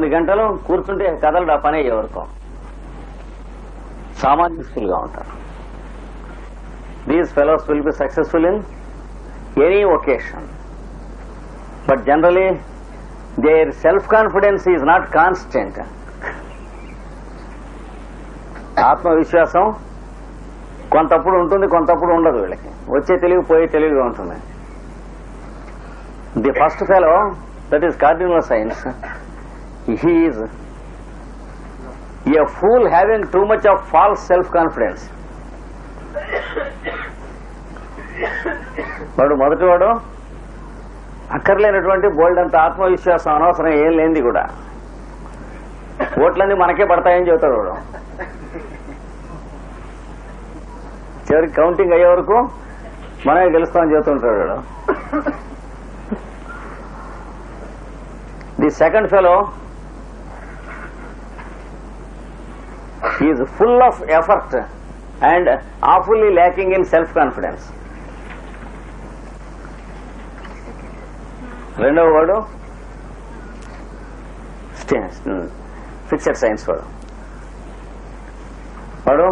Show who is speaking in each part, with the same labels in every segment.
Speaker 1: కొన్ని గంటలు కూర్చుంటే కథలు ఆ పనే ఎవరికో సామాజిస్తులుగా ఉంటారు these fellows will be successful in any occasion but generally their self confidence is not constant ఆత్మవిశ్వాసం కొంతప్పుడు ఉంటుంది కొంతప్పుడు ఉండదు వీళ్ళకి వచ్చే తెలివి పోయే తెలివిగా ఉంటుంది the first fellow that is cardinal signs he is a fool having too much of false self-confidence. వాడు మొదటివాడు అక్కర్లేనటువంటి బోల్డ్ అంత ఆత్మవిశ్వాసం అనవసరం ఏం లేనిది కూడా ఓట్లన్నీ మనకే పడతాయని చెబుతాడు వాడు చివరికి కౌంటింగ్ అయ్యే వరకు మనమే గెలుస్తామని చెబుతుంటాడు వాడు the second fellow is full of effort and awfully lacking in self confidence రెండవ వాడు ఫిక్సర్ సైన్స్ వాడు వాడు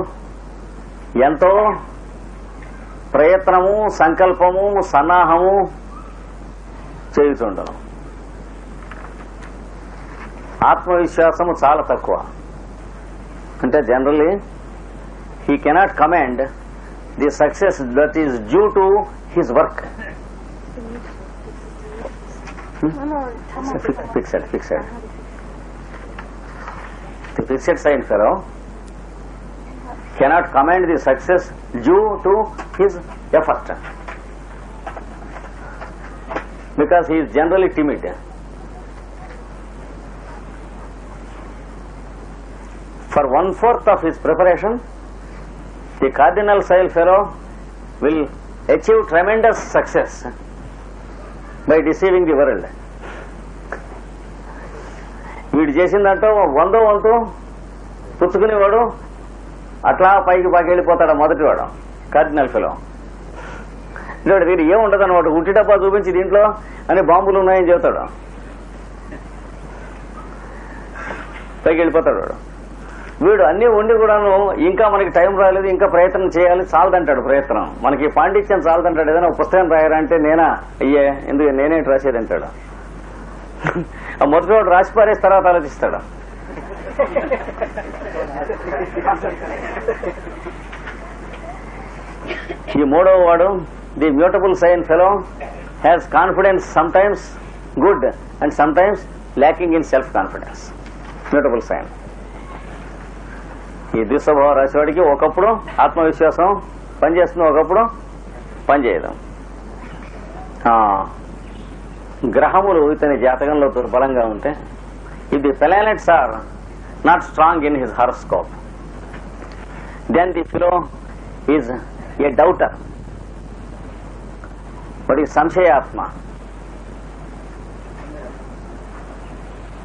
Speaker 1: ఎంతో ప్రయత్నము సంకల్పము సన్నాహము చేయుతుండను ఆత్మవిశ్వాసము చాలా తక్కువ And generally, he cannot command the success that is due to his work. Fixed. The fixed sign fellow cannot command the success due to his effort because he is generally timid. For one fourth of his preparation the cardinal సైల్ fellow will achieve tremendous success by deceiving the world వీడు చేసిందంటే వందో వంతు పుచ్చుకునేవాడు అట్లా పైకి పాకెళ్ళిపోతాడు మొదటివాడు cardinal fellow ఇక్కడ దీని ఏముండదు అనమాట ఉట్టి డబ్బా చూపించి దీంట్లో అని బాంబులు ఉన్నాయని చెబుతాడు పైకి వెళ్ళిపోతాడు వాడు వీడు అన్నీ ఉండి కూడాను ఇంకా మనకి టైం రాలేదు ఇంకా ప్రయత్నం చేయాలి చాలదంటాడు ప్రయత్నం మనకి పాండిత్యం చాలదంటాడు ఏదైనా పుస్తకం రాయరా అంటే నేనా అయ్యే ఎందుకు నేనే రాసేది అంటాడు ఆ మొదటి రాసి పారేసి తర్వాత ఆలోచిస్తాడు ఈ మూడవ వాడు the mutable sign fellow has confidence some times good and some times lacking in self confidence mutable sign ఈ దుస్వభావం రాసేవాడికి ఒకప్పుడు ఆత్మవిశ్వాసం పనిచేస్తుంది ఒకప్పుడు పనిచేయడం గ్రహములు ఇతని జాతకంలో దుర్బలంగా ఉంటే if the planets are not strong in his horoscope then the fellow is a doubter but ఈ సంశయాత్మ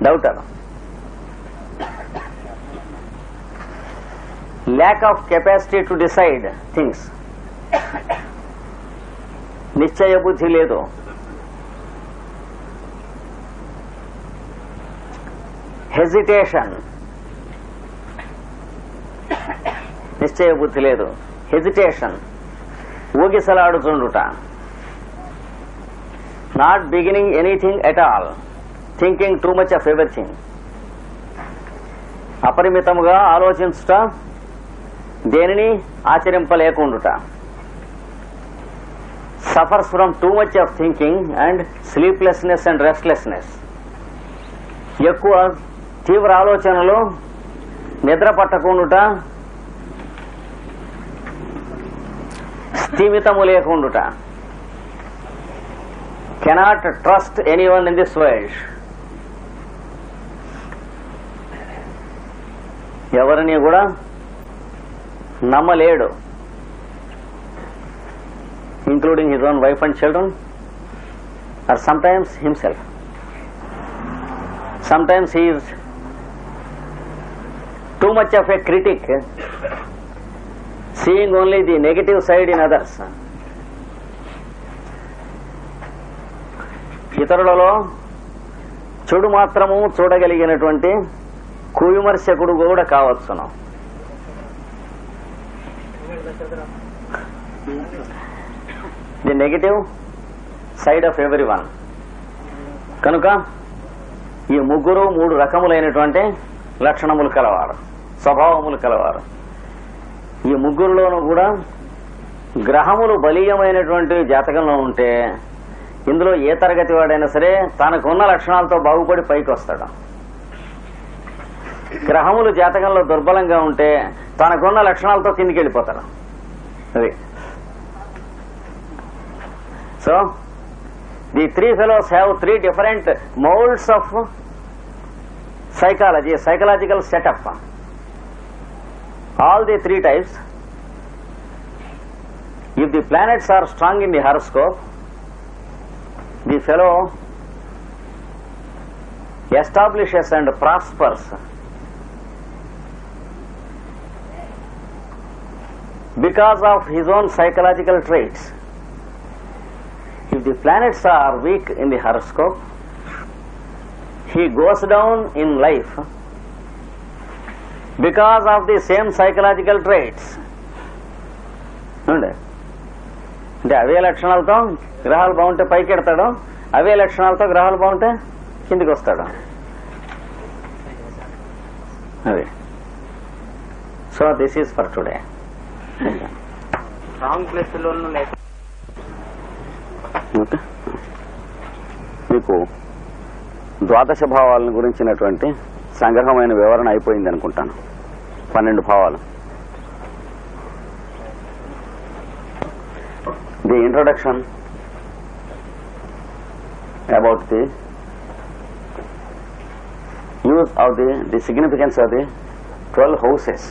Speaker 1: doubter lack of capacity to decide things నిశ్చయ బుద్ధి లేదు హెజిటేషన్ నిశ్చయ బుద్ధి లేదు hesitation ఊగిసలాడుతుండుట not beginning anything at all thinking too much of everything అపరిమితముగా ఆలోచించుట దేనిని ఆచరింపలేకుండుట suffers from too much of thinking and sleeplessness and restlessness ఎక్కువ తీవ్ర ఆలోచనలు నిద్ర పట్టకుండుట స్థిమితము లేకుండుట cannot trust any one in this world ఎవరిని కూడా నమ్మలేడు including his own wife and children or sometimes himself sometimes he is too much of a critic seeing only the negative side in others ఇతరులలో చెడు మాత్రము చూడగలిగినటువంటి కువిమర్శకుడు కూడా కావచ్చును the negative side of every one కనుక ఈ ముగ్గురు మూడు రకములైనటువంటి లక్షణములు కలవారు స్వభావములు కలవారు ఈ ముగ్గురులోనూ కూడా గ్రహములు బలీయమైనటువంటి జాతకంలో ఉంటే ఇందులో ఏ తరగతి వాడైనా సరే తనకున్న లక్షణాలతో బాగుపడి పైకి వస్తాడు గ్రహములు జాతకంలో దుర్బలంగా ఉంటే తనకున్న లక్షణాలతో కిందికి వెళ్ళిపోతాడు అది so the three fellows have three different moulds of psychology psychological setup all the three types if the planets are strong in the horoscope the fellow establishes and prospers because of his own psychological traits. If the planets are weak in the horoscope, he goes down in life because of the same psychological traits. అంటే అవే లక్షణాలతో గ్రహాలు బాగుంటే పైకి ఎడతాడు అవే లక్షణాలతో గ్రహాలు బాగుంటే కిందికి వస్తాడు అదే
Speaker 2: so this is for
Speaker 1: today మీకు ద్వాదశ భావాలను గురించినటువంటి సంగ్రహమైన వివరణ అయిపోయింది అనుకుంటాను పన్నెండు భావాలు the introduction about the use of the the significance of the twelve houses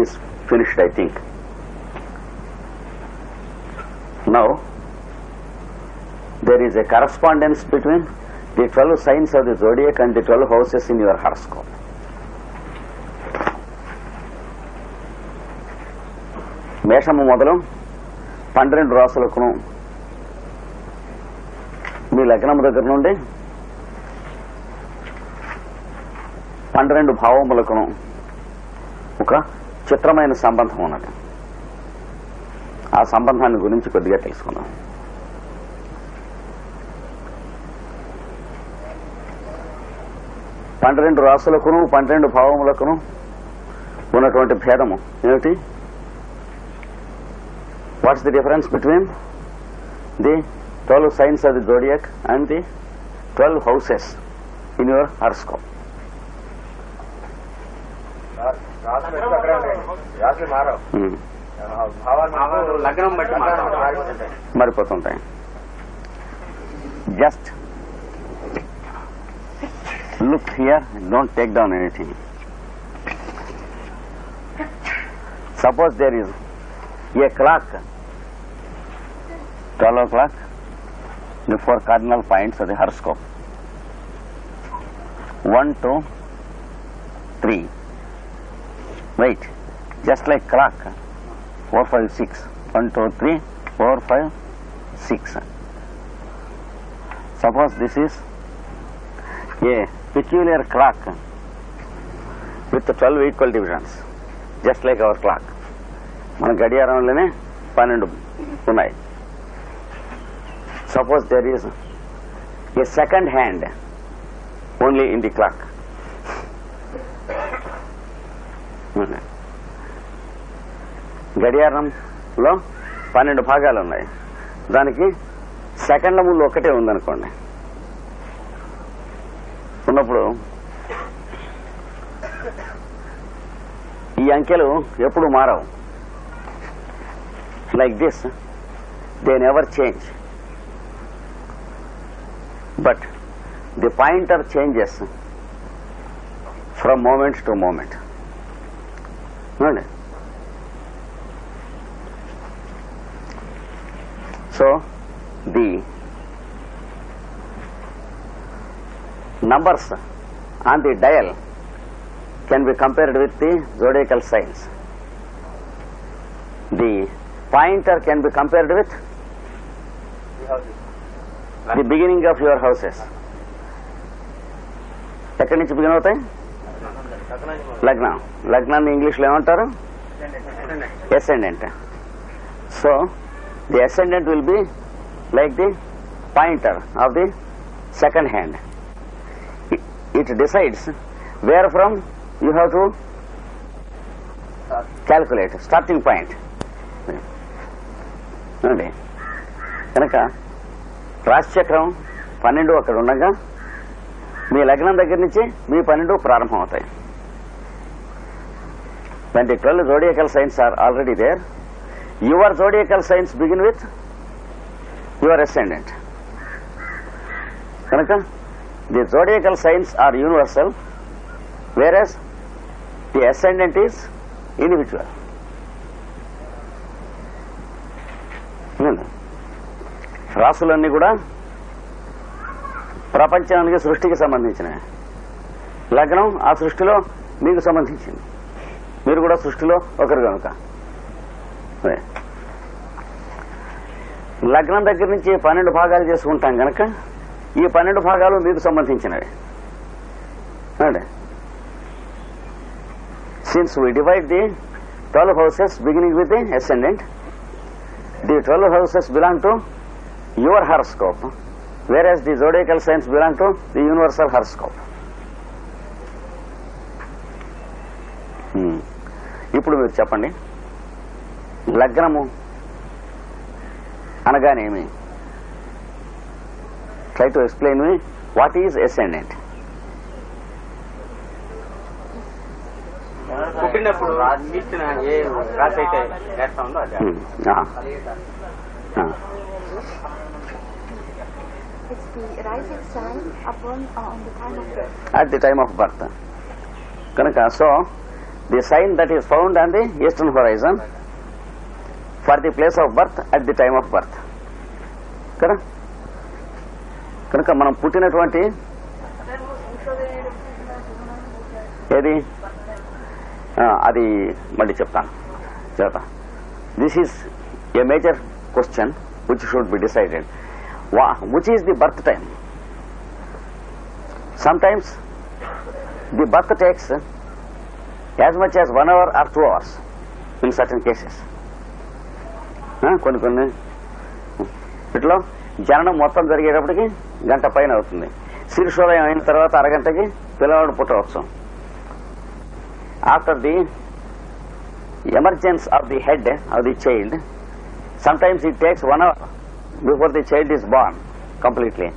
Speaker 1: is finished, I think. Now, there is a correspondence between the 12 signs of the zodiac and the 12 houses in your horoscope. మేషము మొదలు పన్నెండు రాసులకును మీ లగ్నం దగ్గర నుండి పన్నెండు భావములకును ఒక చిత్రమైన సంబంధం ఉన్నది ఆ సంబంధాన్ని గురించి కొద్దిగా తెలుసుకుందాం పన్నెండు రాసులకును పన్నెండు భావములకును ఉన్నటువంటి భేదము ఏమిటి what's the difference between the twelve
Speaker 2: signs of the zodiac and the twelve
Speaker 3: houses in your horoscope
Speaker 2: మారిపోతుంటాయి
Speaker 1: just look here don't take down anything suppose there is a clock twelve o'clock the four cardinal points of the horoscope. One, two, three. Wait Just like clock four, five, six. One, two, three, four, five, six. Suppose this is a peculiar clock with 12 equal divisions, just like our clock. మన గడియారంలోనే పన్నెండు ఉన్నాయి suppose there is a second hand only in the clock గడియారంలో పన్నెండు భాగాలు ఉన్నాయి దానికి సెకండ్ల ముందు ఒకటే ఉందనుకోండి ఉన్నప్పుడు ఈ అంకెలు ఎప్పుడు మారవు like this they never change but the pointer changes from moment to moment So the numbers on the dial can be compared with the zodiacal signs. The pointer can be compared with the beginning of your houses. ఎక్కడి నుంచి begin అవుతాయి లగ్నం లగ్నాన్ని ఇంగ్లీష్లో ఏమంటారు yes అండి అంటే so the ascendant will be like the pointer of the second hand. It, it decides where from you have to calculate starting point అండి కనుక రాశిచక్రం పన్నెండు అక్కడ ఉండగా మీ లగ్నం దగ్గర నుంచి మీ పన్నెండు ప్రారంభం అవుతాయి twenty twelve zodiacal signs are already there your zodiacal signs begin with your ascendant కనుక the zodiacal signs are universal whereas the ascendant is individual రాసులన్నీ కూడా ప్రపంచానికి సృష్టికి సంబంధించినవి లగ్నం ఆ సృష్టిలో మీకు సంబంధించింది మీరు కూడా సృష్టిలో ఒకరు కనుక లగ్నం దగ్గర నుంచి పన్నెండు భాగాలు చేసుకుంటాం కనుక ఈ పన్నెండు భాగాలు మీకు సంబంధించినవి since we divide the twelve houses beginning with the ascendant the twelve houses belong to your horoscope whereas the zodiacal signs belong to the universal horoscope ఇప్పుడు మీరు చెప్పండి లగ్నము అనగానేమి
Speaker 2: try to explain me what is ascendant
Speaker 3: at the time of birth
Speaker 1: కనుక so the sign that is found on the eastern horizon for the place of birth at the time of birth కదా కనుక మనం పుట్టినటువంటి ఏది అది మళ్ళీ చెప్తాను చెప్తా this is a major question which should be decided which is the birth time sometimes the birth takes as much as one hour or two hours in certain cases కొన్ని కొన్ని ఇట్లా జననం మొత్తం జరిగేటప్పటికి గంట పైన అవుతుంది శిరుషోదయం అయిన తర్వాత అరగంటకి పిల్లవాడు పుట్టవచ్చు after the emergence of the head of the child sometimes it takes one hour before the child is born completely